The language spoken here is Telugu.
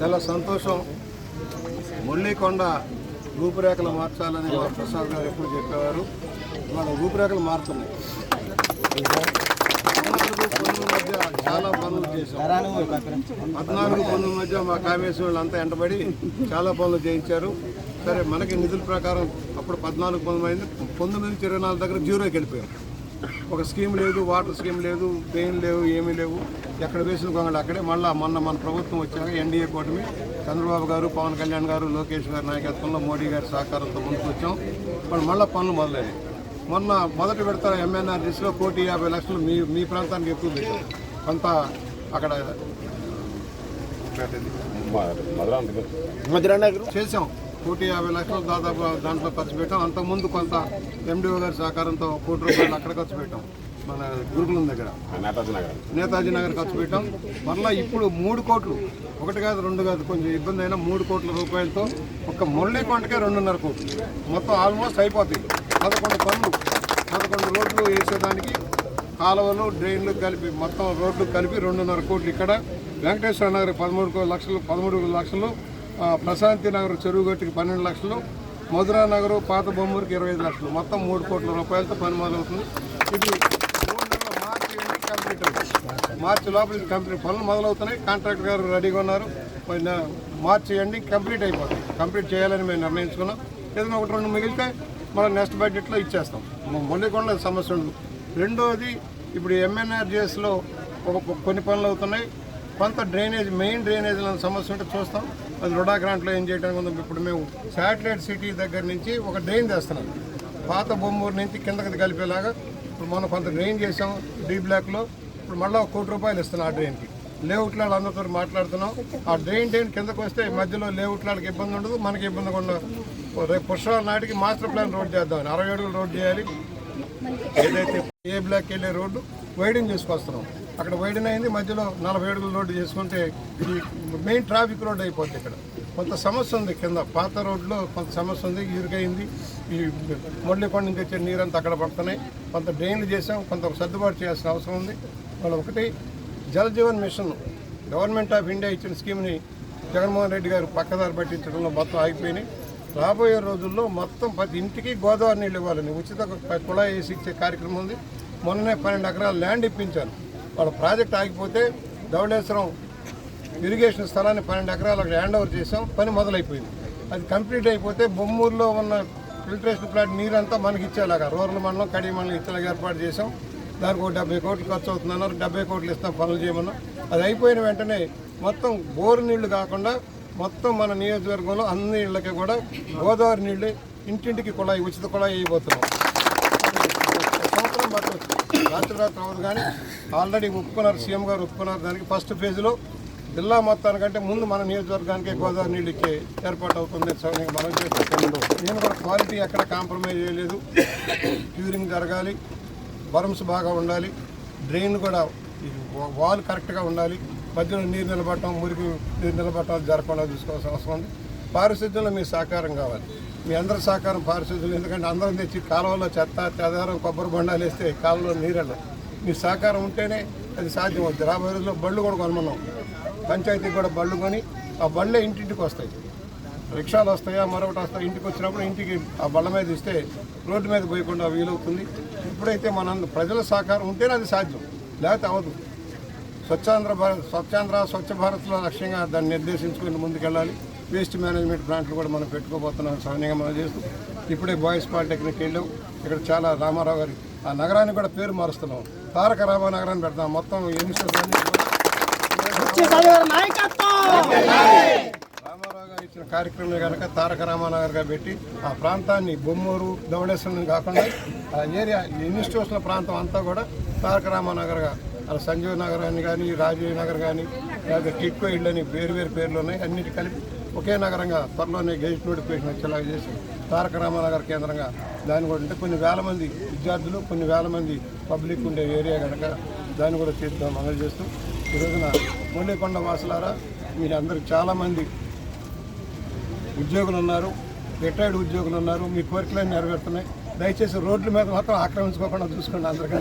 చాలా సంతోషం. మురళీకొండ రూపురేఖలు మార్చాలని మా ప్రసాద్ గారు ఎప్పుడు చెప్పేవారు. ఇవాళ రూపురేఖలు మారుతున్నాయి. పన్నుల మధ్య చాలా పనులు చేశాం. పద్నాలుగు పన్నుల మధ్య మా కామేశ్వర వాళ్ళంతా ఎంటబడి చాలా పనులు చేయించారు. సరే మనకి నిధుల ప్రకారం అప్పుడు పద్నాలుగు పనులు అయింది. పంతొమ్మిది నుంచి ఇరవై నాలుగు దగ్గర జీరోకి వెళ్ళిపోయాం. ఒక స్కీమ్ లేదు వాటర్ స్కీమ్ లేదు పెయిన్ లేవు ఏమీ లేవు. ఎక్కడ వేసిన గొంగళి అక్కడే. మళ్ళీ మొన్న మన ప్రభుత్వం వచ్చాక ఎన్డీఏ కూటమి చంద్రబాబు గారు పవన్ కళ్యాణ్ గారు లోకేష్ గారి నాయకత్వంలో మోడీ గారి సహకారంతో ముందుకు వచ్చాం. ఇప్పుడు మళ్ళీ పనులు మొదలయ్యాయి. మొన్న మొదటి విడత ఎంఎన్ఆర్జీస్లో కోటి యాభై లక్షలు మీ మీ ప్రాంతానికి ఎక్కువ పెట్టాం కొంత అక్కడ చేసాం కోటి యాభై లక్షలు దాదాపు దాంట్లో ఖర్చు పెట్టాం. అంతకుముందు కొంత ఎండిఓ గారి సహకారంతో కోటి రూపాయలు అక్కడ ఖర్చు పెట్టాం. మన గురుకులం దగ్గర. నేతాజీ నగర్. ఖర్చు పెట్టాం. మరలా ఇప్పుడు మూడు కోట్లు. ఒకటి కాదు రెండు కాదు కొంచెం ఇబ్బంది అయినా మూడు కోట్ల రూపాయలతో ఒక మురళీ కొండకే రెండున్నర కోట్లు. మొత్తం ఆల్మోస్ట్ అయిపోతాయి పదకొండు పనులు. పదకొండు రోడ్లు వేసేదానికి కాలువలు డ్రైన్లు కలిపి మొత్తం రోడ్లు కలిపి రెండున్నర కోట్లు ఇక్కడ. వెంకటేశ్వర నగర్ పదమూడు లక్షలు పదమూడు లక్షలు. ప్రశాంతి నగర్ చెరువు గట్టుకి పన్నెండు లక్షలు మధురా నగరు పాత బొమ్మూరికి ఇరవై ఐదు లక్షలు. మొత్తం మూడు కోట్ల రూపాయలతో పని మొదలవుతుంది ఇది మార్చి కంప్లీట్ అవుతుంది మార్చి లోపల ఇది కంప్లీట్ పనులు మొదలవుతున్నాయి. కాంట్రాక్టర్ గారు రెడీగా ఉన్నారు. మార్చి ఎండింగ్ కంప్లీట్ అయిపోతుంది. కంప్లీట్ చేయాలని మేము నిర్ణయించుకున్నాం. ఏదైనా ఒకటి రెండు మిగిలితే మనం నెక్స్ట్ బడ్జెట్లో ఇచ్చేస్తాం. మొండికొండ సమస్య ఉండదు. రెండోది ఇప్పుడు ఎంఎన్ఆర్జిఎస్లో ఒక కొన్ని పనులు అవుతున్నాయి. కొంత డ్రైనేజ్ మెయిన్ డ్రైనేజ్ సమస్య ఉంటే చూస్తాం. అది రుడా గ్రాంట్లో ఏం చేయడానికి ఉందో ఇప్పుడు మేము శాటిలైట్ సిటీ దగ్గర నుంచి ఒక డ్రైన్ చేస్తున్నాం పాత బొమ్మూరు నుంచి కిందకి కలిపేలాగా ఇప్పుడు మనం కొంత డ్రైన్ చేసాం డీ బ్లాక్లో. ఇప్పుడు మళ్ళీ ఒక కోటి రూపాయలు ఇస్తున్నాం ఆ డ్రైన్కి. లేఅవుట్లో అందరితో మాట్లాడుతున్నాం. ఆ డ్రైన్ డ్రైన్ కిందకు వస్తే మధ్యలో లేఅవుట్లకి ఇబ్బంది ఉండదు మనకి ఇబ్బంది ఉండదు. రేపు పుష్పాల నాటికి మాస్టర్ ప్లాన్ రోడ్ చేద్దామని అరవై అడుగులు రోడ్ చేయాలి. ఏదైతే ఏ బ్లాక్ వెళ్ళే రోడ్డు వైడింగ్ చేసుకొస్తున్నాం అక్కడ వైడన్ అయింది మధ్యలో నలభై అడుగుల రోడ్డు చేసుకుంటే ఇది మెయిన్ ట్రాఫిక్ రోడ్ అయిపోద్ది ఇక్కడ. కొంత సమస్య ఉంది కింద పాత రోడ్లో కొంత సమస్య ఉంది ఇరుకైంది. ఈ మొండికొండ నుంచి వచ్చే నీరంతా అక్కడ పడుతున్నాయి. కొంత డ్రైన్లు చేసాం కొంత సర్దుబాటు చేయాల్సిన అవసరం ఉంది. వాళ్ళు ఒకటి Jaljeevan mission government of India ఇచ్చిన స్కీమ్ని జగన్మోహన్ రెడ్డి గారు పక్కదారి పట్టించడంలో మొత్తం ఆగిపోయినాయి. రాబోయే రోజుల్లో మొత్తం ప్రతి ఇంటికి గోదావరి నీళ్ళు ఇవ్వాలని ఉచిత కుళాయి వేసి ఇచ్చే కార్యక్రమం ఉంది. మొన్ననే పన్నెండు ఎకరాల ల్యాండ్ ఇప్పించాను. వాళ్ళ ప్రాజెక్ట్ ఆగిపోతే ధవళేశ్వరం ఇరిగేషన్ స్థలాన్ని పన్నెండు ఎకరాలకు హ్యాండ్ ఓవర్ చేసాం పని మొదలైపోయింది. అది కంప్లీట్ అయిపోతే బొమ్మూరులో ఉన్న ఫిల్టరేషన్ ప్లాంట్ నీరంతా మనకి ఇచ్చేలాగా రూరల్ మండలం కడి మండలం ఇచ్చేలాగా ఏర్పాటు చేసాం. దానికి ఒక డెబ్బై కోట్లు ఖర్చు అవుతుందన్నారు డెబ్బై కోట్లు ఇస్తాం పనులు చేయమన్నా అది అయిపోయిన వెంటనే మొత్తం బోరు నీళ్ళు కాకుండా మొత్తం మన నియోజకవర్గంలో అన్ని ఇళ్ళకి కూడా గోదావరి నీళ్ళు ఇంటింటికి కుళాయి ఉచిత కుళాయి అయిపోతున్నాం రాత్రి రాత్రి అవ్వదు కానీ ఆల్రెడీ ఒప్పుకున్నారు సీఎం గారు ఒప్పుకున్నారు దానికి ఫస్ట్ ఫేజ్లో జిల్లా మొత్తానికంటే ముందు మన నియోజకవర్గానికి గోదావరి నీళ్ళు ఇచ్చే ఏర్పాటు అవుతుంది సో నేను మనం చేస్తాను నేను కూడా క్వాలిటీ ఎక్కడ కాంప్రమైజ్ చేయలేదు. క్యూరింగ్ జరగాలి. బరమ్స్ బాగా ఉండాలి. డ్రైన్ కూడా వాల్ కరెక్ట్గా ఉండాలి. మధ్యలో నీరు నిలబడటం మురికి నీరు నిలబడటం జరగకుండా చూసుకోవాల్సిన అవసరం ఉంది. పారిశుద్ధ్యంలో మీ సహకారం కావాలి. మీ అందరి సహకారం పారిశుద్ధ్యం ఎందుకంటే అందరం తెచ్చి కాలువలో చెత్త చెదారం కొబ్బరి బండాలు వేస్తే కాలువలో నీరు మీ సహకారం ఉంటేనే అది సాధ్యం అవుతుంది రాబోయే రోజుల్లో బళ్ళు కూడా కొనమన్నాం. పంచాయతీకి కూడా బళ్ళు కొని ఆ బళ్ళే ఇంటింటికి వస్తాయి. రిక్షాలు వస్తాయా మరొకటి వస్తాయి ఇంటికి వచ్చినప్పుడు ఇంటికి ఆ బళ్ళ మీద ఇస్తే రోడ్డు మీద పోయకుండా వీలవుతుంది. ఇప్పుడైతే మన ప్రజల సహకారం ఉంటేనే అది సాధ్యం. లేకపోతే అవ్వదు. స్వచ్ఛాంధ్ర భారత్ స్వచ్ఛాంధ్ర స్వచ్ఛ భారత్లో లక్ష్యంగా దాన్ని నిర్దేశించుకుని ముందుకెళ్ళాలి. వేస్ట్ మేనేజ్మెంట్ ప్లాంట్లు కూడా మనం పెట్టుకోబోతున్నాం సౌన్యంగా మనం చేస్తూ. ఇప్పుడే బాయ్స్ పాలిటెక్నిక్ వెళ్ళాం. ఇక్కడ చాలా రామారావు గారి ఆ నగరానికి కూడా పేరు మారుస్తున్నాం. తారక రామా నగరాన్ని పెడతాం. మొత్తం యూనివర్సిటీ రామారావు గారు ఇచ్చిన కార్యక్రమం కనుక తారక రామానగర్ గారు పెట్టి ఆ ప్రాంతాన్ని బొమ్మూరు ధవళేశ్వరం కాకుండా ఆ ఏరియా ఇన్స్టిట్యూషన్ల ప్రాంతం అంతా కూడా తారక రామానగర్గా అలా సంజీవ్ నగర్ అని కానీ రాజీవ్ నగర్ కానీ లేదా కిట్కో ఇళ్ళు అని వేరు వేరు పేర్లు ఉన్నాయి. అన్నిటి కలిపి ఒకే నగరంగా త్వరలోనే గెజిట్ నోటిఫికేషన్ వచ్చేలాగా చేసి తారక రామానగర్ కేంద్రంగా దాన్ని కూడా అంటే కొన్ని వేల మంది విద్యార్థులు కొన్ని వేల మంది పబ్లిక్ ఉండే ఏరియా కనుక దాన్ని కూడా తీర్చాం అమలు చేస్తూ ఈ రోజున మొండికొండ వాసులారా అందరూ చాలామంది ఉద్యోగులు ఉన్నారు రిటైర్డ్ ఉద్యోగులు ఉన్నారు మీ కోరికలన్నీ నెరవేరుతున్నాయి. దయచేసి రోడ్ల మీద మాత్రం ఆక్రమించుకోకుండా చూసుకోండి అందరికీ.